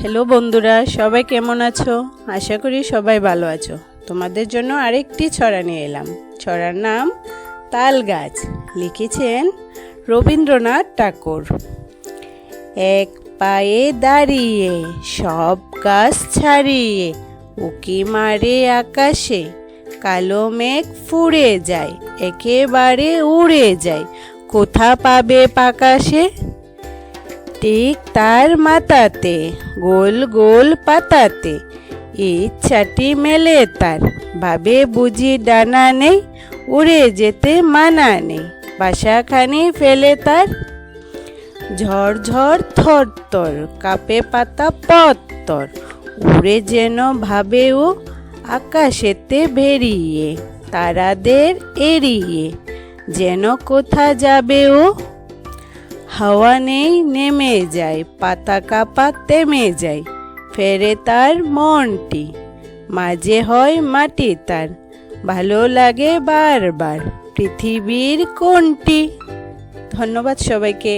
Hello বন্ধুরা, সবাই কেমন আছো? আশা করি সবাই ভালো আছো। তোমাদের জন্য আরেকটি ছড়া নিয়ে এলাম। ছড়ার নাম তাল গাছ। লিখেছেন রবীন্দ্রনাথ ঠাকুর। এক পায়ে দাঁড়িয়ে, সব গাছ ছাড়িয়ে, উকি মারে আকাশে, কালো মেঘ ফুড়ে যায়, একেবারে উড়ে যায়। কোথা পাবে পাকাশে? ঠিক তার মাথাতে, গোল গোল পাতাতে। ইচ্ছাটি মেলে তার, ভাবে বুঝি ডানা নেই, উড়ে যেতে মানা নেই, বাসাখানি ফেলে তার। ঝড় ঝড় থর থর, কাপে পাতা পত্তর উড়ে যেন ভাবে ও আকাশেতে বেরিয়ে, তারাদের এড়িয়ে, যেন কোথা যাবে ও হাওয়া নেই, নেমে যায়, পাতা কাপা তেমে যায়, ফেরে তার মনটি, মাঝে হয় মাটি তার, ভালো লাগে বারবার পৃথিবীর কোনটি। ধন্যবাদ সবাইকে।